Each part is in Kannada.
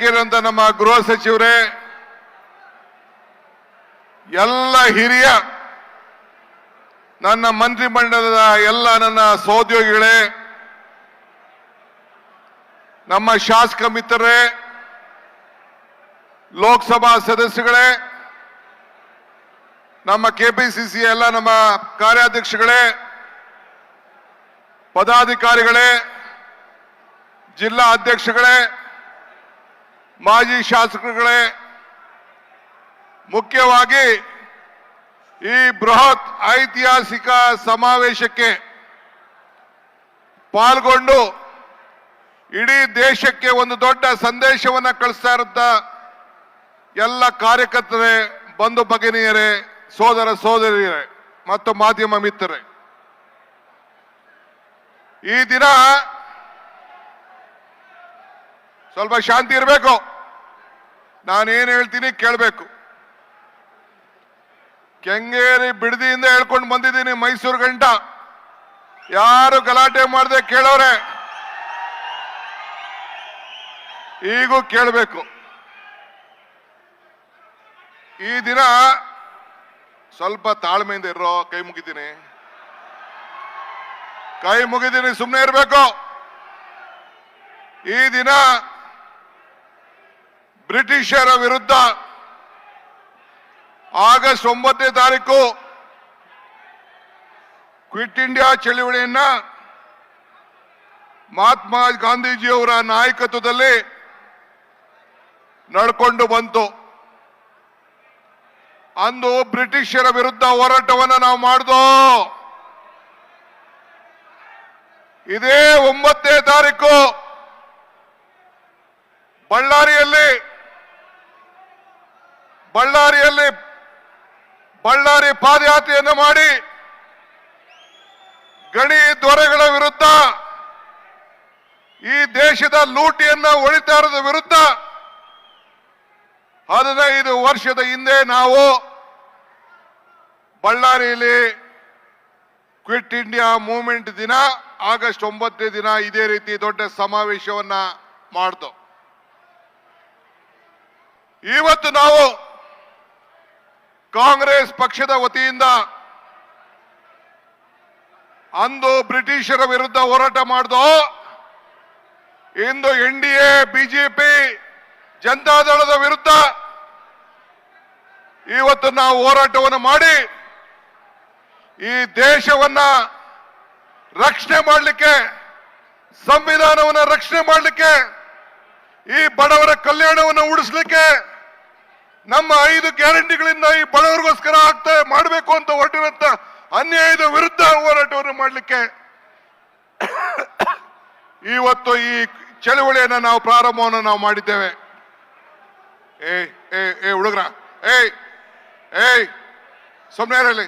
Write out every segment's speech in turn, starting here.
ವೇದಿಕೆಯಲ್ಲಿರುವಂತ ನಮ್ಮ ಗೃಹ ಸಚಿವರೇ, ಎಲ್ಲ ಹಿರಿಯ, ನನ್ನ ಮಂತ್ರಿಮಂಡಲದ ಎಲ್ಲ ನನ್ನ ಸಹೋದ್ಯೋಗಿಗಳೇ, ನಮ್ಮ ಶಾಸಕ ಮಿತ್ರರೇ, ಲೋಕಸಭಾ ಸದಸ್ಯಗಳೇ, ನಮ್ಮ ಕೆಪಿಸಿಸಿ ಎಲ್ಲ ನಮ್ಮ ಕಾರ್ಯಾಧ್ಯಕ್ಷಗಳೇ, ಪದಾಧಿಕಾರಿಗಳೇ, ಜಿಲ್ಲಾ ಅಧ್ಯಕ್ಷಗಳೇ ಮಾಜಿ ಶಾಸಕರುಗಳೇ, ಮುಖ್ಯವಾಗಿ ಈ ಬೃಹತ್ ಐತಿಹಾಸಿಕ ಸಮಾವೇಶಕ್ಕೆ ಪಾಲ್ಗೊಂಡು ಇಡೀ ದೇಶಕ್ಕೆ ಒಂದು ದೊಡ್ಡ ಸಂದೇಶವನ್ನ ಕಳಿಸ್ತಾ ಇರುತ್ತ ಎಲ್ಲ ಕಾರ್ಯಕರ್ತರೇ, ಬಂಧು ಭಗಿನಿಯರೇ, ಸೋದರ ಸೋದರಿಯರೇ, ಮತ್ತು ಮಾಧ್ಯಮ ಮಿತ್ರರೇ. ಈ ದಿನ ಸ್ವಲ್ಪ ಶಾಂತಿ ಇರಬೇಕು. ನಾನೇನು ಹೇಳ್ತೀನಿ ಕೇಳಬೇಕು. ಕೆಂಗೇರಿ ಬಿಡದಿಯಿಂದ ಹೇಳ್ಕೊಂಡು ಬಂದಿದ್ದೀನಿ ಮೈಸೂರು ಗಂಟ. ಯಾರು ಗಲಾಟೆ ಮಾಡದೆ ಕೇಳೋರೆ. ಈಗೂ ಕೇಳಬೇಕು. ಈ ದಿನ ಸ್ವಲ್ಪ ತಾಳ್ಮೆಯಿಂದ ಇರೋ ಕೈ ಮುಗಿದೀನಿ ಕೈ ಮುಗಿದೀನಿ ಸುಮ್ಮನೆ ಇರಬೇಕು. ಈ ದಿನ ಬ್ರಿಟಿಷರ ವಿರುದ್ಧ ಆಗಸ್ಟ್ ಒಂಬತ್ತನೇ ತಾರೀಕು ಕ್ವಿಟ್ ಇಂಡಿಯಾ ಚಳವಳಿಯನ್ನ ಮಹಾತ್ಮ ಗಾಂಧೀಜಿಯವರ ನಾಯಕತ್ವದಲ್ಲಿ ನಡ್ಕೊಂಡು ಬಂತು. ಅಂದು ಬ್ರಿಟಿಷರ ವಿರುದ್ಧ ಹೋರಾಟವನ್ನ ನಾವು ಮಾಡ್ದೋ. ಇದೇ ಒಂಬತ್ತನೇ ತಾರೀಕು ಬಳ್ಳಾರಿಯಲ್ಲಿ ಬಳ್ಳಾರಿಯಲ್ಲಿ ಬಳ್ಳಾರಿ ಪಾದಯಾತ್ರೆಯನ್ನು ಮಾಡಿ ಗಣಿ ದೊರೆಗಳ ವಿರುದ್ಧ, ಈ ದೇಶದ ಲೂಟಿಯನ್ನ ಒಳಿತಾರದ ವಿರುದ್ಧ ಹದಿನೈದು ವರ್ಷದ ಹಿಂದೆ ನಾವು ಬಳ್ಳಾರಿಯಲ್ಲಿ ಕ್ವಿಟ್ ಇಂಡಿಯಾ ಮೂವ್ಮೆಂಟ್ ದಿನ, ಆಗಸ್ಟ್ ಒಂಬತ್ತನೇ ದಿನ ಇದೇ ರೀತಿ ದೊಡ್ಡ ಸಮಾವೇಶವನ್ನ ಮಾಡ್ದು. ಇವತ್ತು ನಾವು ಕಾಂಗ್ರೆಸ್ ಪಕ್ಷದ ವತಿಯಿಂದ ಅಂದು ಬ್ರಿಟಿಷರ ವಿರುದ್ಧ ಹೋರಾಟ ಮಾಡಿದೋ, ಇಂದು ಎನ್ ಡಿ ಎ ಬಿಜೆಪಿ ಜನತಾದಳದ ವಿರುದ್ಧ ಇವತ್ತು ನಾವು ಹೋರಾಟವನ್ನು ಮಾಡಿ ಈ ದೇಶವನ್ನ ರಕ್ಷಣೆ ಮಾಡಲಿಕ್ಕೆ, ಸಂವಿಧಾನವನ್ನ ರಕ್ಷಣೆ ಮಾಡಲಿಕ್ಕೆ, ಈ ಬಡವರ ಕಲ್ಯಾಣವನ್ನು ಉಳಿಸ್ಲಿಕ್ಕೆ ನಮ್ಮ ಐದು ಗ್ಯಾರಂಟಿಗಳಿಂದ ಈ ಬಡವರಿಗೋಸ್ಕರ ಆಗ್ತಾ ಮಾಡಬೇಕು ಅಂತ ಹೊರಟಿರುವಂತ ಅನ್ಯಾಯದ ವಿರುದ್ಧ ಹೋರಾಟವನ್ನು ಮಾಡಲಿಕ್ಕೆ ಇವತ್ತು ಈ ಚಳುವಳಿಯನ್ನ ನಾವು ಪ್ರಾರಂಭವನ್ನು ನಾವು ಮಾಡಿದ್ದೇವೆ. ಏ ಏ ಏ, ಹುಡುಗ್ರ ಏಯ್ ಏಯ್ ಸೊಮ್ನೇರಲ್ಲಿ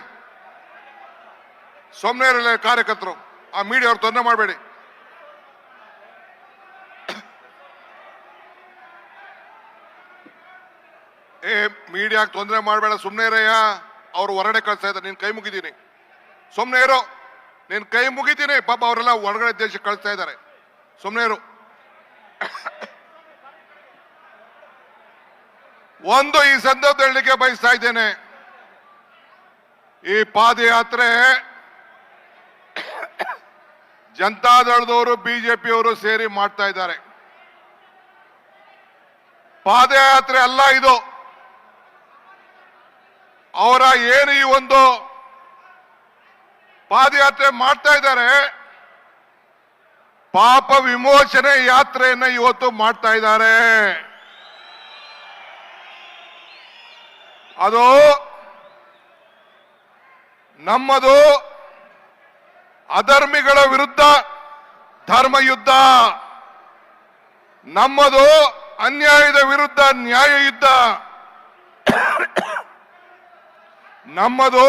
ಸೊಮ್ನೇರಲ್ಲಿ ಕಾರ್ಯಕರ್ತರು. ಆ ಮೀಡಿಯಾ ಅವ್ರು ತೊಂದರೆ ಮಾಡಬೇಡಿ. ಏ ಮೀಡಿಯಾಕ್ ತೊಂದರೆ ಮಾಡಬೇಡ. ಸುಮ್ಮನೆ ಇರಯ್ಯ. ಅವ್ರು ಹೊರಗಡೆ ಕಳಿಸ್ತಾ ಇದ್ದಾರೆ. ನೀನ್ ಕೈ ಮುಗಿದೀನಿ. ಸುಮ್ಮನೆ ಇರು. ನೀನ್ ಕೈ ಮುಗಿತೀನಿ ಪಾಪ ಅವರೆಲ್ಲ ಹೊರಗಡೆ ದೇಶಕ್ಕೆ ಕಳಿಸ್ತಾ ಇದ್ದಾರೆ. ಸುಮ್ಮನೆ ಇರು. ಒಂದು ಈ ಸಂದರ್ಭ ಹೇಳಲಿಕ್ಕೆ ಬಯಸ್ತಾ ಇದ್ದೇನೆ. ಈ ಪಾದಯಾತ್ರೆ ಜನತಾದಳದವರು ಬಿಜೆಪಿಯವರು ಸೇರಿ ಮಾಡ್ತಾ ಇದ್ದಾರೆ. ಪಾದಯಾತ್ರೆ ಅಲ್ಲ ಇದು. ಅವರ ಏನು ಈ ಒಂದು ಪಾದಯಾತ್ರೆ ಮಾಡ್ತಾ ಇದ್ದಾರೆ, ಪಾಪ ವಿಮೋಚನೆ ಯಾತ್ರೆಯನ್ನ ಇವತ್ತು ಮಾಡ್ತಾ ಇದ್ದಾರೆ. ಅದು ನಮ್ಮದು ಅಧರ್ಮಿಗಳ ವಿರುದ್ಧ ಧರ್ಮ ಯುದ್ಧ, ನಮ್ಮದು ಅನ್ಯಾಯದ ವಿರುದ್ಧ ನ್ಯಾಯ ಯುದ್ಧ. ನಮ್ಮದು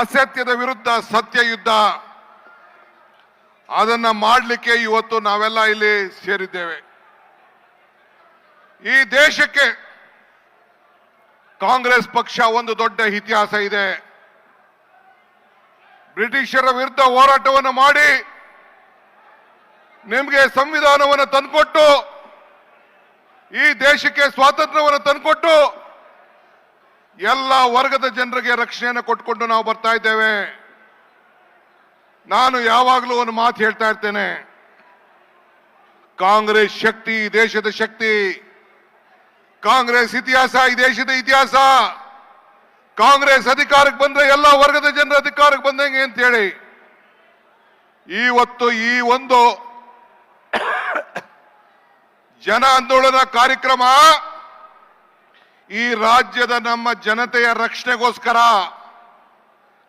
ಅಸತ್ಯದ ವಿರುದ್ಧ ಸತ್ಯ ಯುದ್ಧ ಅದನ್ನ ಮಾಡಲಿಕ್ಕೆ ಇವತ್ತು ನಾವೆಲ್ಲ ಇಲ್ಲಿ ಸೇರಿದ್ದೇವೆ. ಈ ದೇಶಕ್ಕೆ ಕಾಂಗ್ರೆಸ್ ಪಕ್ಷ ಒಂದು ದೊಡ್ಡ ಇತಿಹಾಸ ಇದೆ. ಬ್ರಿಟಿಷರ ವಿರುದ್ಧ ಹೋರಾಟವನ್ನು ಮಾಡಿ ನಿಮಗೆ ಸಂವಿಧಾನವನ್ನು ತಂದುಕೊಟ್ಟು, ಈ ದೇಶಕ್ಕೆ ಸ್ವಾತಂತ್ರ್ಯವನ್ನು ತಂದುಕೊಟ್ಟು ಎಲ್ಲ ವರ್ಗದ ಜನರಿಗೆ ರಕ್ಷಣೆಯನ್ನು ಕೊಟ್ಕೊಂಡು ನಾವು ಬರ್ತಾ ಇದ್ದೇವೆ. ನಾನು ಯಾವಾಗಲೂ ಒಂದು ಮಾತು ಹೇಳ್ತಾ ಇರ್ತೇನೆ. ಕಾಂಗ್ರೆಸ್ ಶಕ್ತಿ, ದೇಶದ ಶಕ್ತಿ. ಕಾಂಗ್ರೆಸ್ ಇತಿಹಾಸ, ಈ ದೇಶದ ಇತಿಹಾಸ. ಕಾಂಗ್ರೆಸ್ ಅಧಿಕಾರಕ್ಕೆ ಬಂದ್ರೆ ಎಲ್ಲ ವರ್ಗದ ಜನರ ಅಧಿಕಾರಕ್ಕೆ ಬಂದಂಗೆ ಅಂತ ಹೇಳಿ ಇವತ್ತು ಈ ಒಂದು ಜನ ಆಂದೋಲನ ಕಾರ್ಯಕ್ರಮ ಈ ರಾಜ್ಯದ ನಮ್ಮ ಜನತೆಯ ರಕ್ಷಣೆಗೋಸ್ಕರ,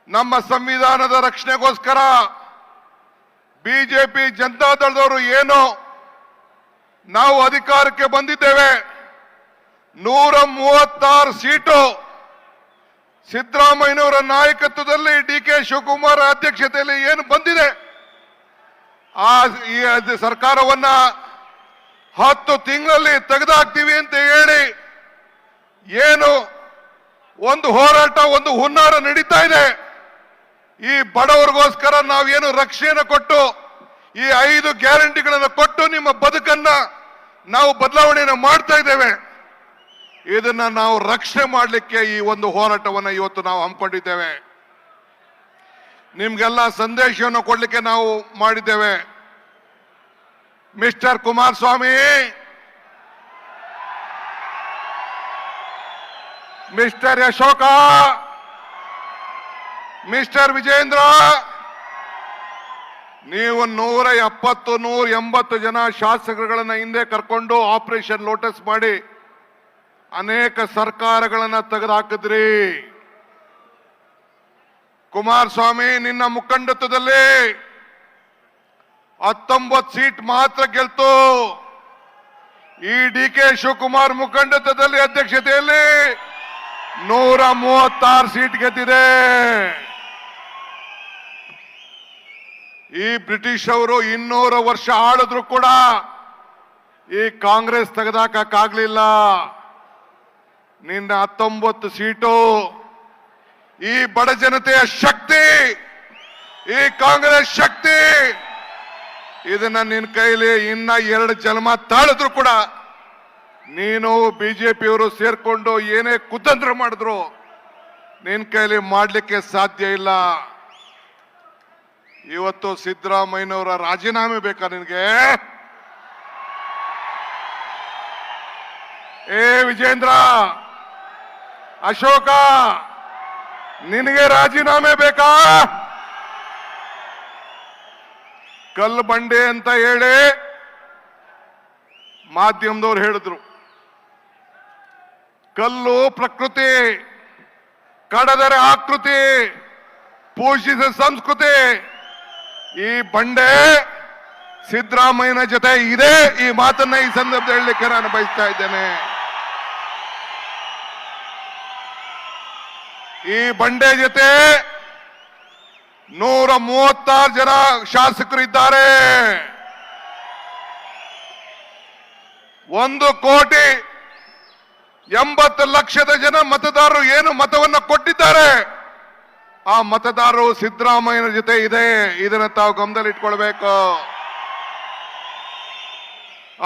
ನಮ್ಮ ಸಂವಿಧಾನದ ರಕ್ಷಣೆಗೋಸ್ಕರ ಬಿಜೆಪಿ ಜನತಾದಳದವರು ಏನು ನಾವು ಅಧಿಕಾರಕ್ಕೆ ಬಂದಿದ್ದೇವೆ. ನೂರ ಮೂವತ್ತಾರು ಸೀಟು ಸಿದ್ದರಾಮಯ್ಯನವರ ನಾಯಕತ್ವದಲ್ಲಿ ಡಿ ಕೆ ಶಿವಕುಮಾರ್ ಅಧ್ಯಕ್ಷತೆಯಲ್ಲಿ ಏನು ಬಂದಿದೆ. ಆ, ಈ ಸರ್ಕಾರವನ್ನ ಹತ್ತು ತಿಂಗಳಲ್ಲಿ ತೆಗೆದಾಕ್ತೀವಿ ಅಂತ ಹೇಳಿ ಏನು ಒಂದು ಹೋರಾಟ, ಒಂದು ಹುನ್ನಾರ ನಡೀತಾ ಇದೆ. ಈ ಬಡವರಿಗೋಸ್ಕರ ನಾವೇನು ರಕ್ಷೆಯನ್ನು ಕೊಟ್ಟು, ಈ ಐದು ಗ್ಯಾರಂಟಿಗಳನ್ನು ಕೊಟ್ಟು ನಿಮ್ಮ ಬದುಕನ್ನ ನಾವು ಬದಲಾವಣೆಯನ್ನು ಮಾಡ್ತಾ ಇದ್ದೇವೆ. ಇದನ್ನ ನಾವು ರಕ್ಷಣೆ ಮಾಡಲಿಕ್ಕೆ ಈ ಒಂದು ಹೋರಾಟವನ್ನು ಇವತ್ತು ನಾವು ಹಮ್ಮಿಕೊಂಡಿದ್ದೇವೆ. ನಿಮ್ಗೆಲ್ಲ ಸಂದೇಶವನ್ನು ಕೊಡಲಿಕ್ಕೆ ನಾವು ಮಾಡಿದ್ದೇವೆ. Mister Kumaraswamy mister Ashoka mister Vijayendra, ನೀವು ನೂರ ಎಪ್ಪತ್ತು, ನೂರ ಎಂಬತ್ತು ಜನ ಶಾಸಕರುಗಳನ್ನ ಹಿಂದೆ ಕರ್ಕೊಂಡು ಆಪರೇಷನ್ ಲೋಟಸ್ ಮಾಡಿ ಅನೇಕ ಸರ್ಕಾರಗಳನ್ನ ತೆಗೆದುಹಾಕಿದ್ರಿ. ಕುಮಾರಸ್ವಾಮಿ, ನಿನ್ನ ಮುಖಂಡತ್ವದಲ್ಲಿ ಹತ್ತೊಂಬತ್ತು ಸೀಟ್ ಮಾತ್ರ ಗೆಲ್ತು. ಈ ಡಿ ಕೆ ಶಿವಕುಮಾರ್ ಮುಖಂಡತ್ವದಲ್ಲಿ ಅಧ್ಯಕ್ಷತೆಯಲ್ಲಿ ನೂರ ಮೂವತ್ತಾರು ಸೀಟ್ ಗೆದ್ದಿದೆ. ಈ ಬ್ರಿಟಿಷ್ ಅವರು ಇನ್ನೂರ ವರ್ಷ ಆಳಿದ್ರು ಕೂಡ ಈ ಕಾಂಗ್ರೆಸ್ ತೆಗೆದಾಕಕ್ಕಾಗ್ಲಿಲ್ಲ. ನಿನ್ನ ಹತ್ತೊಂಬತ್ತು ಸೀಟು. ಈ ಬಡ ಜನತೆಯ ಶಕ್ತಿ, ಈ ಕಾಂಗ್ರೆಸ್ ಶಕ್ತಿ, ಇದನ್ನ ನಿನ್ನ ಕೈಲಿ ಇನ್ನ ಎರಡು ಜನ್ಮ ತಾಳಿದ್ರು ಕೂಡ ನೀನು ಬಿಜೆಪಿಯವರು ಸೇರ್ಕೊಂಡು ಏನೇ ಕುತಂತ್ರ ಮಾಡಿದ್ರು ನಿನ್ನ ಕೈಲಿ ಮಾಡ್ಲಿಕ್ಕೆ ಸಾಧ್ಯ ಇಲ್ಲ. ಇವತ್ತು ಸಿದ್ದರಾಮಯ್ಯನವರ ರಾಜೀನಾಮೆ ಬೇಕಾ ನಿನಗೆ? ಏ ವಿಜೇಂದ್ರ! ಅಶೋಕ! ನಿನಗೆ ರಾಜೀನಾಮೆ ಬೇಕಾ? ಕಲ್ಲು ಬಂಡೆ ಅಂತ ಹೇಳಿ ಮಾಧ್ಯಮದವ್ರು ಹೇಳಿದ್ರು. ಕಲ್ಲು ಪ್ರಕೃತಿ, ಕಡದರೆ ಆಕೃತಿ ಪೋಷಿಸ ಸಂಸ್ಕೃತಿ, ಈ ಬಂಡೆ ಸಿದ್ದರಾಮಯ್ಯನ ಜೊತೆ ಇದೆ. ಈ ಮಾತನ್ನ ಈ ಸಂದರ್ಭದಲ್ಲಿ ಹೇಳಲಿಕ್ಕೆ ನಾನು ಬಯಸ್ತಾ ಇದ್ದೇನೆ. ಈ ಬಂಡೆ ಜೊತೆ ನೂರ ಮೂವತ್ತಾರು ಜನ ಶಾಸಕರು ಇದ್ದಾರೆ. ಒಂದು ಕೋಟಿ ಎಂಬತ್ತು ಲಕ್ಷದ ಜನ ಮತದಾರರು ಏನು ಮತವನ್ನು ಕೊಟ್ಟಿದ್ದಾರೆ? ಆ ಮತದಾರರು ಸಿದ್ದರಾಮಯ್ಯನ ಜೊತೆ ಇದೆ. ಇದನ್ನ ತಾವು ಗಮನದಲ್ಲಿ ಇಟ್ಕೊಳ್ಬೇಕು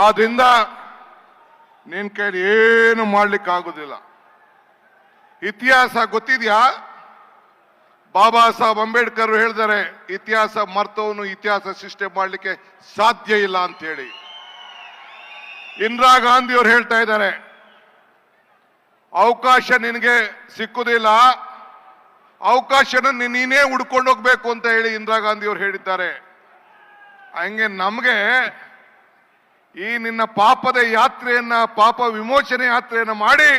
ಆದ್ರಿಂದ ನಿನ್ ಕೈಲಿ ಏನು ಮಾಡ್ಲಿಕ್ಕೆ ಆಗುದಿಲ್ಲ ಇತಿಹಾಸ ಗೊತ್ತಿದ್ಯಾ? ಬಾಬಾ ಸಾಹೇಬ್ ಅಂಬೇಡ್ಕರ್ ಹೇಳಿದ್ದಾರೆ ಇತಿಹಾಸ ಮರ್ತವನು ಇತಿಹಾಸ ಸೃಷ್ಟಿ ಮಾಡ್ಲಿಕ್ಕೆ ಸಾಧ್ಯ ಇಲ್ಲ ಅಂತ ಹೇಳಿ ಇಂದಿರಾ ಗಾಂಧಿ ಅವರು ಹೇಳ್ತಾ ಇದ್ದಾರೆ ಅವಕಾಶ ನಿನಗೆ ಸಿಕ್ಕುದಿಲ್ಲ. ಅವಕಾಶನ ನೀನೇ ಹುಡ್ಕೊಂಡು ಹೋಗ್ಬೇಕು ಅಂತ ಹೇಳಿ ಇಂದಿರಾ ಗಾಂಧಿ ಅವರು ಹೇಳಿದ್ದಾರೆ. ಹಂಗೆ ನಮಗೆ ಈ ನಿನ್ನ ಪಾಪದ ಯಾತ್ರೆಯನ್ನ, ಪಾಪ ವಿಮೋಚನೆ ಯಾತ್ರೆಯನ್ನ ಮಾಡಿ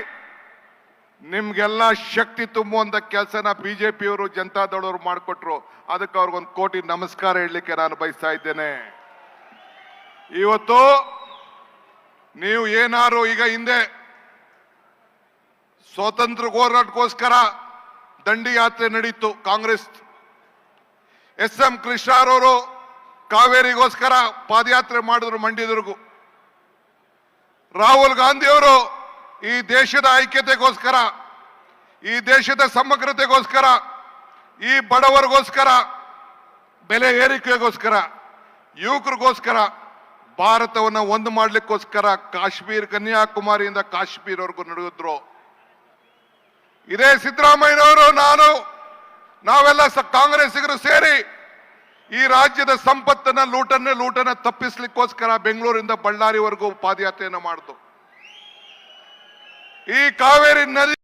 ನಿಮ್ಗೆಲ್ಲ ಶಕ್ತಿ ತುಂಬುವಂತ ಕೆಲಸನ ಬಿಜೆಪಿಯವರು ಜನತಾದಳವರು ಮಾಡಿಕೊಟ್ರು. ಅದಕ್ಕೆ ಅವ್ರಿಗೊಂದು ಕೋಟಿ ನಮಸ್ಕಾರ ಹೇಳಲಿಕ್ಕೆ ನಾನು ಬಯಸ್ತಾ ಇದ್ದೇನೆ. ಇವತ್ತು ನೀವು ಏನಾರು ಈಗ ಹಿಂದೆ ಸ್ವಾತಂತ್ರ್ಯ ಹೋರಾಟಕ್ಕೋಸ್ಕರ ದಂಡಿ ಯಾತ್ರೆ ನಡೀತು ಕಾಂಗ್ರೆಸ್. ಎಸ್ ಎಂ ಕೃಷ್ಣರವರು ಕಾವೇರಿಗೋಸ್ಕರ ಪಾದಯಾತ್ರೆ ಮಾಡಿದ್ರು ಮಂಡ್ಯದವರೆಗೂ. ರಾಹುಲ್ ಗಾಂಧಿಯವರು ಈ ದೇಶದ ಐಕ್ಯತೆಗೋಸ್ಕರ, ಈ ದೇಶದ ಸಮಗ್ರತೆಗೋಸ್ಕರ, ಈ ಬಡವರಿಗೋಸ್ಕರ, ಬೆಲೆ ಏರಿಕೆಗೋಸ್ಕರ, ಯುವಕರಿಗೋಸ್ಕರ, ಭಾರತವನ್ನು ಒಂದು ಮಾಡ್ಲಿಕ್ಕೋಸ್ಕರ ಕಾಶ್ಮೀರ್ ಕನ್ಯಾಕುಮಾರಿಯಿಂದ ಕಾಶ್ಮೀರ್ವರೆಗೂ ನಡೆದಿದ್ರು ಇದೇ ಸಿದ್ದರಾಮಯ್ಯನವರು, ನಾನು, ನಾವೆಲ್ಲ ಕಾಂಗ್ರೆಸ್ಸಿಗರು ಸೇರಿ ಈ ರಾಜ್ಯದ ಸಂಪತ್ತನ್ನ, ಲೂಟನ್ನೇ ಲೂಟನ್ನ ತಪ್ಪಿಸ್ಲಿಕ್ಕೋಸ್ಕರ ಬೆಂಗಳೂರಿಂದ ಬಳ್ಳಾರಿವರೆಗೂ ಪಾದಯಾತ್ರೆಯನ್ನು ಮಾಡಿತು ಈ ಕಾವೇರಿ ನದಿ